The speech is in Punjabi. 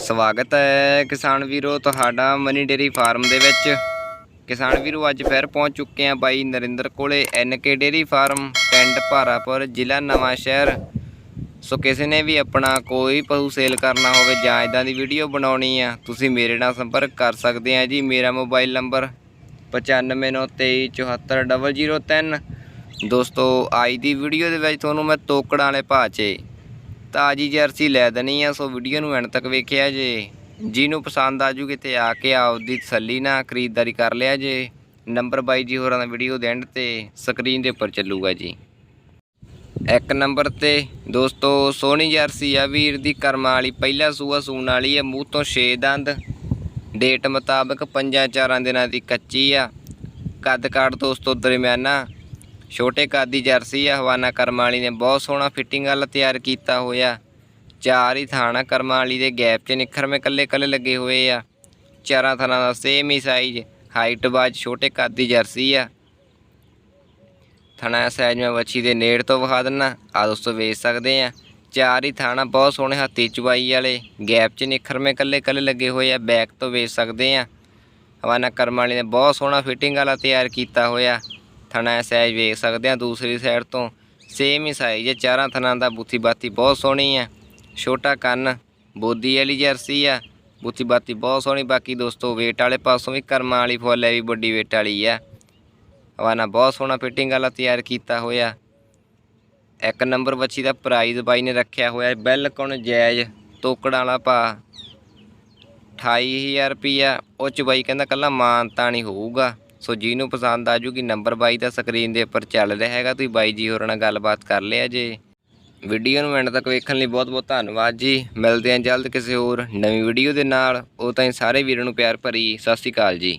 ਸਵਾਗਤ ਹੈ ਕਿਸਾਨ ਵੀਰੋ ਤੁਹਾਡਾ ਮਨੀ ਡੇਰੀ ਫਾਰਮ ਦੇ ਵਿੱਚ। ਕਿਸਾਨ ਵੀਰੋ, ਅੱਜ ਫਿਰ ਪਹੁੰਚ ਚੁੱਕੇ ਆ ਬਾਈ ਨਰਿੰਦਰ ਕੋਲੇ ਐਨਕੇ ਡੇਰੀ ਫਾਰਮ, ਪਿੰਡ ਭਾਰਾਪੁਰ, ਜ਼ਿਲ੍ਹਾ ਨਵਾਂ ਸ਼ਹਿਰ। ਸੋ ਕਿਸੇ ਨੇ ਵੀ ਆਪਣਾ ਕੋਈ ਪਸ਼ੂ ਸੇਲ ਕਰਨਾ ਹੋਵੇ ਜਾਂ ਇਦਾਂ ਦੀ ਵੀਡੀਓ ਬਣਾਉਣੀ ਆ, ਤੁਸੀਂ ਮੇਰੇ ਨਾਲ ਸੰਪਰਕ ਕਰ ਸਕਦੇ ਆ ਜੀ। ਮੇਰਾ ਮੋਬਾਈਲ ਨੰਬਰ 9593744003 ਦੋਸਤੋ, ਅੱਜ ਦੀ ਵੀਡੀਓ ਦੇ ਵਿੱਚ ਤੁਹਾਨੂੰ ਮੈਂ ਤੋਕੜਾਂ ਵਾਲੇ ਭਾਅ 'ਚ ਤਾਜੀ ਜਰਸੀ ਲੈ ਦੇਣੀ ਆ, ਸੋ ਵੀਡੀਓ ਨੂੰ ਐਂਡ ਤੱਕ ਵੇਖਿਆ ਜੇ। ਜਿਹਨੂੰ ਪਸੰਦ ਆ ਜੂ ਕਿਤੇ ਆ ਕੇ ਆਪਦੀ ਤਸੱਲੀ ਨਾਲ ਖਰੀਦਦਾਰੀ ਕਰ ਲਿਆ ਜੇ। ਨੰਬਰ ਬਾਈ ਜੀ ਹੋਰਾਂ ਦਾ ਵੀਡੀਓ ਦੇ ਐਂਡ ਤੇ ਸਕਰੀਨ ਦੇ ਉੱਪਰ ਚੱਲੂਗਾ ਜੀ। ਇੱਕ ਨੰਬਰ ਤੇ, ਦੋਸਤੋ, ਸੋਹਣੀ ਜਰਸੀ ਆ ਵੀਰ ਦੀ, ਕਰਮਾਂ ਵਾਲੀ। ਪਹਿਲਾ ਸੂਆ ਸੂਣ ਵਾਲੀ ਆ, ਮੂੰਹ ਤੋਂ 6 ਦੰਦ। ਡੇਟ ਮੁਤਾਬਕ ਪੰਜਾਂ ਚਾਰਾਂ ਦਿਨਾਂ ਦੀ ਕੱਚੀ ਆ। ਕੱਦ ਕਾਠ ਦੋਸਤੋ ਦਰਮਿਆਨਾ। ਛੋਟੇ ਕੱਦ ਦੀ ਜਰਸੀ ਆ, ਹਵਾਨਾ ਕਰਮਾਂ ਵਾਲੀ ਨੇ ਬਹੁਤ ਸੋਹਣਾ ਫਿਟਿੰਗ ਵਾਲਾ ਤਿਆਰ ਕੀਤਾ ਹੋਇਆ। ਚਾਰ ਹੀ ਥਾਣਾ ਕਰਮਾਂ ਵਾਲੀ ਦੇ ਗੈਪ 'ਚ ਨਿਖਰਵੇਂ ਕੱਲੇ ਕੱਲੇ ਲੱਗੇ ਹੋਏ ਆ। ਚਾਰਾਂ ਥਾਣਾ ਦਾ ਸੇਮ ਹੀ ਸਾਈਜ਼ ਹਾਈਟ ਬਾਜ ਛੋਟੇ ਕੱਦ ਦੀ ਜਰਸੀ ਆ। ਥਾਣਾ ਸਾਈਜ਼ ਮੈਂ ਵੱਛੀ ਦੇ ਨੇੜ ਤੋਂ ਵਿਖਾ ਦਿੰਨਾ ਆ ਦੋਸਤੋ ਵੇਚ ਸਕਦੇ ਆ। ਚਾਰ ਹੀ ਥਾਣਾ ਬਹੁਤ ਸੋਹਣੇ ਹੱਥੀ ਚੁਬਾਈ ਵਾਲੇ, ਗੈਪ 'ਚ ਨਿਖਰਵੇਂ ਕੱਲੇ ਕੱਲੇ ਲੱਗੇ ਹੋਏ ਆ ਬੈਕ ਤੋਂ ਵੇਚ ਸਕਦੇ ਆ। ਹਵਾਨਾ ਕਰਮਾਂ ਵਾਲੀ ਨੇ ਬਹੁਤ ਸੋਹਣਾ ਫਿਟਿੰਗ ਵਾਲਾ ਤਿਆਰ ਕੀਤਾ ਹੋਇਆ। ਥਣਾ ਸਾਈਜ਼ ਵੇਖ ਸਕਦੇ ਆ ਦੂਸਰੀ ਸਾਈਡ ਤੋਂ। ਸੇਮ ਹੀ ਸਾਈਜ਼ ਹੈ, ਚਾਰਾਂ ਥਣਾਂ ਦਾ ਬੂਥੀ ਬਾਤੀ ਬਹੁਤ ਸੋਹਣੀ ਹੈ। ਛੋਟਾ ਕੰਨ, ਬੋਦੀ ਵਾਲੀ ਜਰਸੀ ਆ ਬੁੱਥੀ ਬਾਤੀ ਬਹੁਤ ਸੋਹਣੀ। ਬਾਕੀ ਦੋਸਤੋ ਵੇਟ ਵਾਲੇ ਪਾਸੋਂ ਵੀ ਕਰਮਾਂ ਵਾਲੀ ਫੁੱਲ ਹੈ, ਵੀ ਵੱਡੀ ਵੇਟ ਵਾਲੀ ਆ ਹਵਾਨਾ ਬਹੁਤ ਸੋਹਣਾ ਫਿਟਿੰਗ ਵਾਲਾ ਤਿਆਰ ਕੀਤਾ ਹੋਇਆ। ਇੱਕ ਨੰਬਰ ਬੱਚੀ ਦਾ ਪ੍ਰਾਈਜ਼ ਬਾਈ ਨੇ ਰੱਖਿਆ ਹੋਇਆ ਬਿਲਕੁਲ ਜਾਇਜ਼। ਤੋਕੜਾਂ ਵਾਲਾ ਭਾ 28000 ਰੁਪਿਆ ਉਹ ਚ ਬਾਈ ਕਹਿੰਦਾ ਕੱਲਾ ਮਾਨਤਾ ਨਹੀਂ ਹੋਊਗਾ। ਸੋ ਜਿਹਨੂੰ ਪਸੰਦ ਆ ਜੂਗੀ ਨੰਬਰ ਬਾਈ ਦਾ ਸਕਰੀਨ ਦੇ ਉੱਪਰ ਚੱਲ ਰਿਹਾ ਹੈਗਾ, ਤੁਸੀਂ ਬਾਈ ਜੀ ਹੋਰਾਂ ਨਾਲ ਗੱਲਬਾਤ ਕਰ ਲਿਆ ਜੇ। ਵੀਡੀਓ ਨੂੰ ਐਂਡ ਤੱਕ ਵੇਖਣ ਲਈ ਬਹੁਤ ਬਹੁਤ ਧੰਨਵਾਦ ਜੀ। ਮਿਲਦੇ ਹਾਂ ਜਲਦ ਕਿਸੇ ਹੋਰ ਨਵੀਂ ਵੀਡੀਓ ਦੇ ਨਾਲ। ਉਹ ਤਾਂ ਸਾਰੇ ਵੀਰਾਂ ਨੂੰ ਪਿਆਰ ਭਰੀ ਸਤਿ ਸ਼੍ਰੀ ਅਕਾਲ ਜੀ।